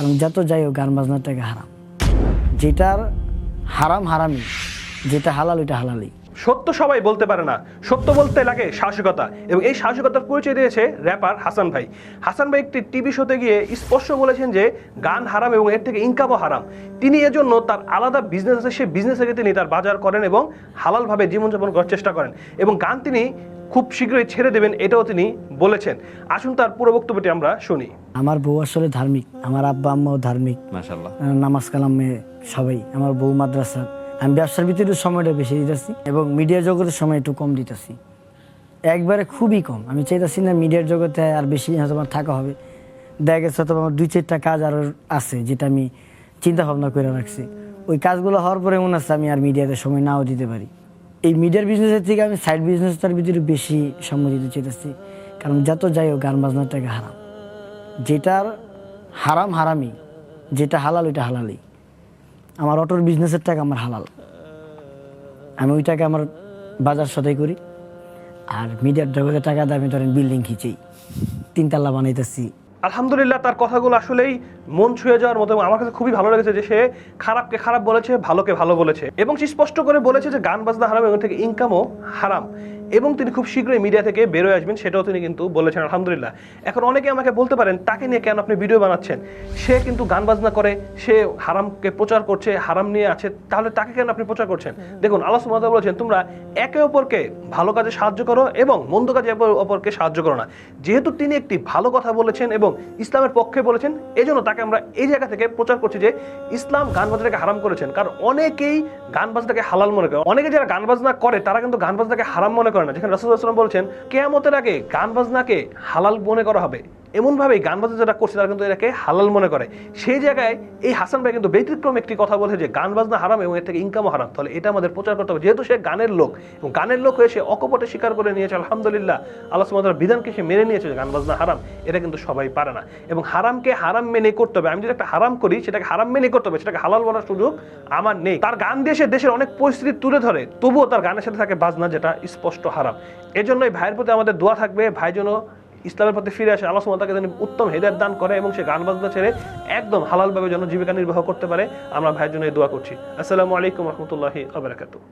কারণ যত যাই হোক গান বাজনাটাকে হারাম। যেটার হারাম হারামি যেটা হালাল ওইটা হালালি সত্য সবাই বলতে পারে না। সত্য বলতে লাগে সাহসিকতা এবং এই সাহসিকতার পরিচয় দিয়েছে র্যাপার হাসান ভাই। হাসান ভাই একটি টিভি শোতে গিয়ে স্পষ্ট বলেছেন যে গান হারাম এবং এর থেকে ইনকামও হারাম। তিনি এজন্য তার আলাদা বিজনেস আছে সেই বিজনেস থেকে তিনি তার বাজার করেন এবং হালালভাবে জীবনযাপন করার চেষ্টা করেন এবং গান তিনি খুব শীঘ্রই ছেড়ে দেবেন এটাও তিনি বলেছেন। আসুন তার পুরো বক্তব্যটি আমরা শুনি। আমার বউ আসলে ধার্মিক আমার আব্বা আম্মাও ধার্মিক। মাশাল্লাহ আহ, নামাজ কালামে সবাই আমার বউ মাদ্রাসা আমি ব্যবসার ভিতরে সময়টা বেশি দিতেছি এবং মিডিয়া জগতের সময় একটু কম দিতেছি। একবারে খুবই কম। আমি চাইতেছি না মিডিয়ার জগতে আর বেশি হয়তো আমার থাকা হবে। দেখা গেছে হয়তো আমার দুই, চারটা কাজ আরও আছে যেটা আমি চিন্তা ভাবনা করে রাখছি। ওই কাজগুলো হওয়ার পরে মনে হচ্ছে আমি আর মিডিয়াতে সময় নাও দিতে পারি। এই মিডিয়ার বিজনেসের থেকে আমি সাইড বিজনেসটার ভিতরে বেশি সময় দিতে চাইতেছি। কারণ যত যাই হোক গান বাজনার টাকা হারাম। যেটার হারাম হারামি যেটা হালাল ওইটা হালালি আমার অটোর বিজনেসের টাকা আমার হালাল। আমি ওই টাকা আমার বাজার সদাই করি। আর মিডিয়ার জগতে টাকা দিয়ে আমি ধরেন বিল্ডিং খিচেই তিনতলা বানাইতেছি। আলহামদুলিল্লাহ, তার কথাগুলো আসলেই মন ছুঁয়ে যাওয়ার মতো আমার কাছে খুবই ভালো লেগেছে যে সে খারাপকে খারাপ বলেছে, ভালোকে ভালো বলেছে। এবং সে স্পষ্ট করে বলেছে যে গান বাজনা হারাম এবং থেকে ইনকামও হারাম। এবং তিনি খুব শীঘ্রই মিডিয়া থেকে বেরোয় আসবেন সেটাও তিনি কিন্তু বলেছেন আলহামদুলিল্লাহ। এখন অনেকে আমাকে বলতে পারেন তাকে নিয়ে কেন আপনি ভিডিও বানাচ্ছেন? সে কিন্তু গান বাজনা করে সে হারামকে প্রচার করছে হারাম নিয়ে আছে তাহলে তাকে কেন আপনি প্রচার করছেন? দেখুন আল্লাহ সুবহানাহু বলেছেন তোমরা একে অপরকে ভালো কাজে সাহায্য করো এবং মন্দ কাজে অপরকে সাহায্য করো না। যেহেতু তিনি একটি ভালো কথা বলেছেন এবং ইসলামের পক্ষে বলেছেন এজন্য তাকে আমরা এই জায়গা থেকে প্রচার করছি যে ইসলাম গান বাজনাকে হারাম করেছেন। কারণ অনেকেই গান বাজনাকে হালাল মনে করে। অনেকে যারা গান বাজনা করে তারা কিন্তু গান বাজনাকে হারাম মনে করে না। যেখানে রাসুলাম বলছেন কেয়ামতের আগে গান বাজনাকে হালাল মনে করা হবে। এমনভাবে গান বাজনা যারা করছে তারা কিন্তু এটাকে হালাল মনে করে। সেই জায়গায় এই হাসান ভাই কিন্তু ব্যতিক্রম একটি কথা বলেছে যে, গান বাজনা হারাম এবং এর থেকে ইনকামও হারাম। তাহলে এটা আমাদের প্রচার করতে হবে। যেহেতু সে গানের লোক, এবং গানের লোক হয়ে সে অকপটে স্বীকার করে নিয়েছে, আলহামদুলিল্লাহ। আল্লাহ সুমাতার বিধানকে সে মেনে নিয়েছে যে, গান বাজনা হারাম, এটা কিন্তু সবাই পারে না। এবং হারামকে হারাম মেনে করতে হবে। আমি যদি একটা হারাম করি, সেটাকে হারাম মেনে করতে হবে। সেটাকে হালাল বলার সুযোগ আমার নেই। তার গান দিয়ে সে দেশের অনেক পরিস্থিতি তুলে ধরে। তবুও তার গানের সাথে থাকে বাজনা যেটা স্পষ্ট হারাম। এজন্যই ভাইয়ের প্রতি আমাদের দোয়া থাকবে। ভাই যেন ইসলামের প্রতি ফিরে আসে, আল্লাহ তাকে যেন উত্তম হেদায়ত দান করে এবং সে গান বাজনা ছেড়ে একদম হালালভাবে যেন জীবিকা নির্বাহ করতে পারে, আমরা ভাইয়ের জন্য এই দোয়া করছি। আসসালামু আলাইকুম রহমতুল্লাহি ওয়া বারাকাতুহু।